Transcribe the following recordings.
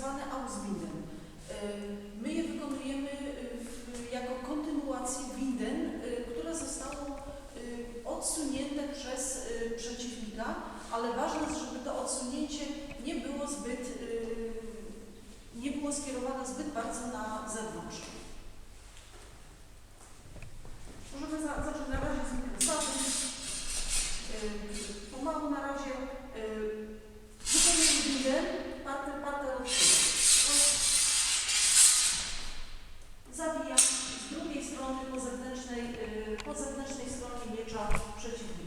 zwane Ausbildung. Y, my je wykonujemy y, jako kontynuację Winden, y, które zostało odsunięte przez przeciwnika, ale ważne jest, żeby to odsunięcie nie było zbyt, nie było skierowane zbyt bardzo na zewnątrz. Możemy za, zacząć na razie z mikrosatem. Pomału na razie Zawijam z drugiej strony po zewnętrznej, yy, po zewnętrznej stronie miecza przeciwnika.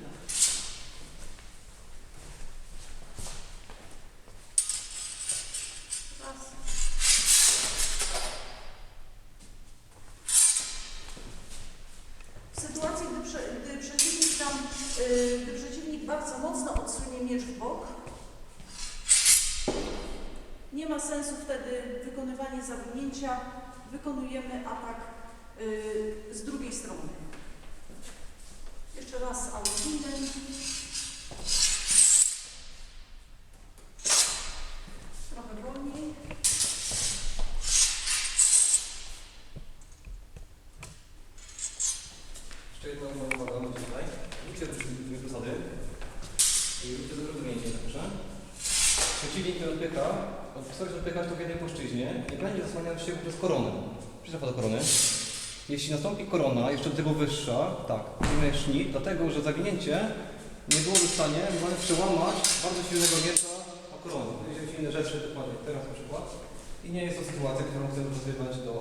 Sensu wtedy wykonywanie zawinięcia. Wykonujemy atak yy, z drugiej strony. Jeszcze raz Auswinden. Trochę wolniej. Jeszcze jedną uwagę mam tutaj. Róbcie posady. I róbcie zdjęcie, proszę. Przeciwnik ten odpycha, od stary odpychać to w jednej płaszczyźnie i będzie zasłaniał się przez koronę. Przyszła do korony. Jeśli nastąpi korona, jeszcze do tego wyższa, tak, robimy sznit, dlatego że zawinięcie nie byłoby w stanie mamy przełamać bardzo silnego miecza o koronę. Będzie inne rzeczy, dokładnie teraz na przykład. I nie jest to sytuacja, którą chcemy rozwiązywać do.